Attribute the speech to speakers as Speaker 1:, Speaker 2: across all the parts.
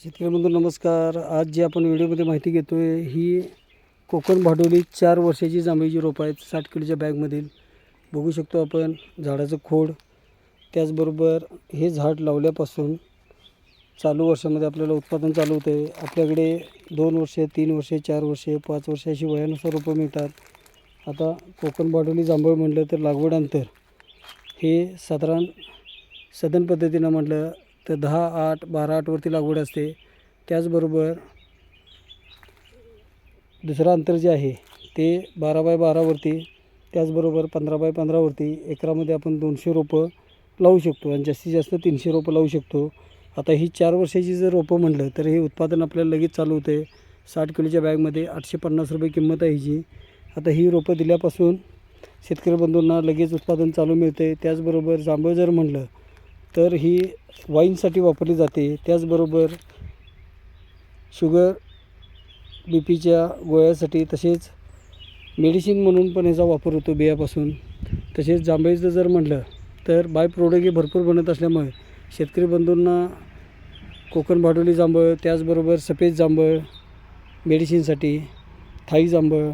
Speaker 1: शेतकरी बंधू नमस्कार. आज जी आपण व्हिडिओमध्ये माहिती घेतो आहे ही कोकण भाडोली चार वर्षाची जांभळीची रोपं आहेत साठ किलोच्या बॅगमधील. बघू शकतो आपण झाडाचं खोड. त्याचबरोबर हे झाड लावल्यापासून चालू वर्षामध्ये आपल्याला उत्पादन चालू होतं आहे आपल्याकडे दोन वर्षे तीन वर्षे चार वर्षे पाच वर्षे अशी वयानुसार रोपं मिळतात. आता कोकण भाडोली जांभळ म्हटलं तर लागवड अंतर हे साधारण सदन पद्धतीनं म्हटलं तर दहा आठ बारा आठवरती लागवड असते. त्याचबरोबर दुसरं अंतर जे आहे ते बारा बाय बारावरती त्याचबरोबर पंधरा बाय पंधरावरती एकरामध्ये आपण दोनशे रोपं लावू शकतो आणि जास्तीत जास्त तीनशे रोपं लावू शकतो. आता ही चार वर्षाची जर रोपं म्हटलं तर हे उत्पादन आपल्याला लगेच चालू होते साठ किलोच्या बॅगमध्ये आठशे पन्नास रुपये किंमत आहे हिची. आता ही रोपं दिल्यापासून शेतकरी बंधूंना लगेच उत्पादन चालू मिळते त्याचबरोबर जांभळ जर म्हटलं तर ही वाईनसाठी वापरली जाते. त्याचबरोबर शुगर बी पीच्या गोळ्यासाठी तसेच मेडिसिन म्हणून पण ह्याचा वापर होतो बियापासून. तसेच जांभळीचं जर म्हटलं तर बाय प्रोडक्ट हे भरपूर बनत असल्यामुळे शेतकरी बंधूंना कोकण भाडोली जांभळ त्याचबरोबर सफेद जांभळ मेडिसिनसाठी थाई जांभळ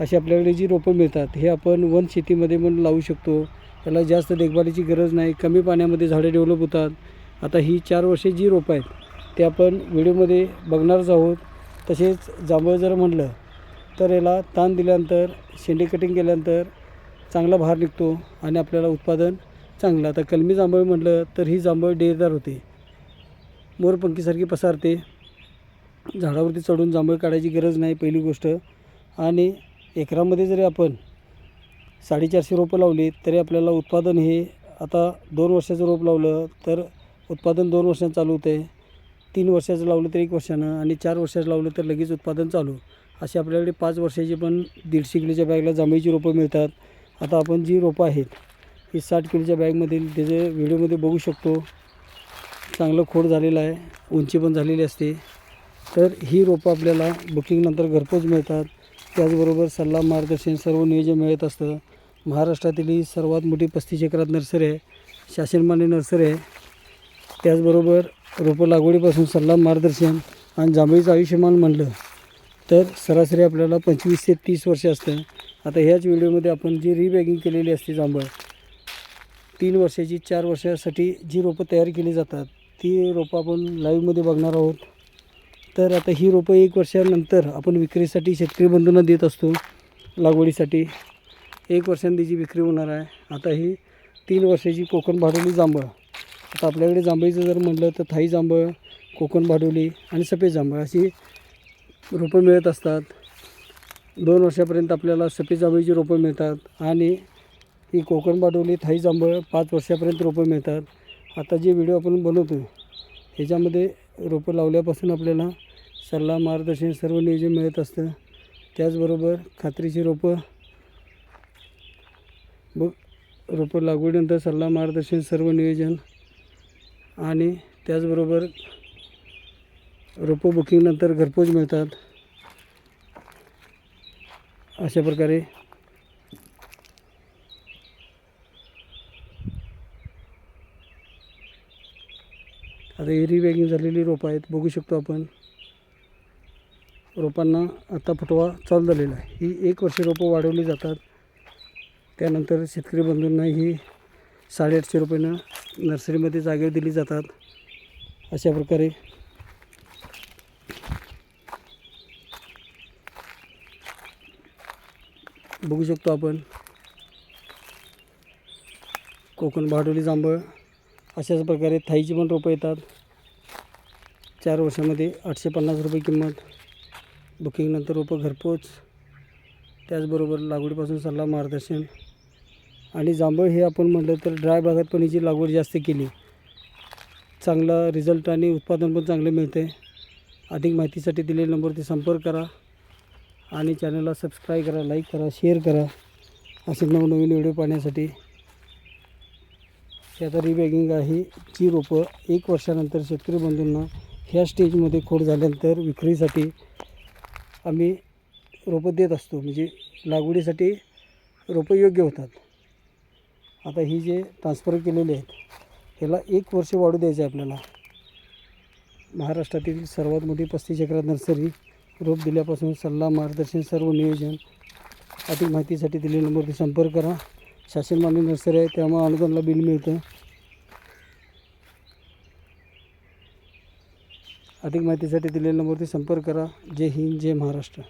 Speaker 1: अशी आपल्याकडे जी रोपं मिळतात हे आपण वन शेतीमध्ये पण लावू शकतो. त्याला जास्त देखभालीची गरज नाही कमी पाण्यामध्ये झाडे डेव्हलप होतात. आता ही चार वर्षे जी रोपं आहेत ते आपण व्हिडिओमध्ये बघणारच आहोत. तसेच जांभळ जर म्हटलं तर याला ताण दिल्यानंतर शेंडे कटिंग केल्यानंतर चांगला भार निघतो आणि आपल्याला उत्पादन चांगलं. आता कलमी जांभळ म्हटलं तर ही जांभळ डेरदार होते. मोरपंखीसारखी पसारते. झाडावरती चढून जांभळ काढायची गरज नाही पहिली गोष्ट. आणि एकरामध्ये जरी आपण साडेचारशे रोपं लावली तरी आपल्याला उत्पादन हे आता दोन वर्षाचं रोप लावलं तर उत्पादन दोन वर्षांनं चालू होतं आहे तीन वर्षाचं लावलं तर एक वर्षानं आणि चार वर्षाचं लावलं तर लगेच उत्पादन चालू. असे आपल्याकडे पाच वर्षाची पण दीडशे किलोच्या बॅगला जांभळीची रोपं मिळतात. आता आपण जी रोपं आहेत ही साठ किलोच्या बॅगमधील त्याचे व्हिडिओमध्ये बघू शकतो. चांगलं खोड झालेलं आहे उंची पण झालेली असते. तर ही रोपं आपल्याला बुकिंगनंतर घरपोच मिळतात. त्याचबरोबर सल्ला मार्गदर्शन सर्व नियोजन मिळत असतं. महाराष्ट्रातील ही सर्वात मोठी पस्तीस एकरात नर्सरी आहे. शासनमान्य नर्सरी आहे. त्याचबरोबर रोपं लागवडीपासून सल्ला मार्गदर्शन आणि जांभळीचं आयुष्यमान म्हणलं तर सरासरी आपल्याला पंचवीस ते तीस वर्ष असतं. आता ह्याच व्हिडिओमध्ये आपण जी रिबॅगिंग केलेली असते जांभळ तीन वर्षाची चार वर्षासाठी जी रोपं तयार केली जातात ती रोपं आपण लाईव्हमध्ये बघणार आहोत. तर आता ही रोपं एक वर्षानंतर आपण विक्रीसाठी शेतकरी बंधूंना देत असतो लागवडीसाठी. एक वर्षाने त्याची विक्री होणार आहे. आता ही तीन वर्षाची कोकण भाडोली जांभळ. आता आपल्याकडे जांभळीचं जर म्हटलं तर थाई जांभळ कोकण भाडोली आणि सफेद जांभळ अशी रोपं मिळत असतात. दोन वर्षापर्यंत आपल्याला सफेद जांभळीची रोपं मिळतात आणि ही कोकण भाडोली थाई जांभळ पाच वर्षापर्यंत रोपं मिळतात. आता जे व्हिडिओ आपण बनवतो ह्याच्यामध्ये रोपं लावल्यापासून आपल्याला सल्ला मार्गदर्शन सर्व नियोजन मिळत असतं. त्याचबरोबर खात्रीची रोपं बघ रोपं लागवडीनंतर सल्ला मार्गदर्शन सर्व नियोजन आणि त्याचबरोबर रोपं बुकिंगनंतर घरपोच मिळतात. अशा प्रकारे आता एरी बॅगिंग झालेली रोपं आहेत बघू शकतो आपण. रोपांना आता फुटवा चालू झालेला आहे. ही एक वर्ष रोपं वाढवली जातात. त्यानंतर शेतकरी बंधूंना ही साडेआठशे रुपयानं नर्सरीमध्ये जागेवर दिली जातात. अशा प्रकारे बघू शकतो आपण. कोकण भाडोली जांभळ अशाच प्रकारे थाईची पण रोपं येतात. चार वर्षामध्ये आठशे पन्नास रुपये किंमत. बुकिंगनंतर रोपं घरपोच. त्याचबरोबर लागवडीपासून सल्ला मार्गदर्शन. आणि जांभळ हे आपण म्हटलं तर ड्राय भागात पण हिची लागवड जास्त केली. चांगला रिझल्ट आणि उत्पादन पण चांगले मिळते. अधिक माहितीसाठी दिलेल्या नंबरवरती संपर्क करा आणि चॅनलला सबस्क्राईब करा लाईक करा शेअर करा. असे नवनवीन व्हिडिओ पाहण्यासाठी. ही आता रिबॅगिंग आहे. जी रोपं एक वर्षानंतर शेतकरी बंधूंना ह्या स्टेजमध्ये खोड झाल्यानंतर विक्रीसाठी आम्ही रोपं देत असतो. म्हणजे लागवडीसाठी रोपं योग्य होतात. आता ही जे ट्रान्सफर केलेले आहेत ह्याला एक वर्ष वाढू द्यायचं आहे आपल्याला. महाराष्ट्रातील सर्वात मोठी पस्तीस एकरात नर्सरी रोप दिल्यापासून सल्ला मार्गदर्शन सर्व नियोजन अधिक माहितीसाठी दिलेल्या नंबरवरती संपर्क करा. शासन मान्य नर्सरी आहे त्यामुळे अनुदानला बिल मिळतं. अधिक माहितीसाठी दिलेल्या नंबरवरती संपर्क करा. जय हिंद जय महाराष्ट्र.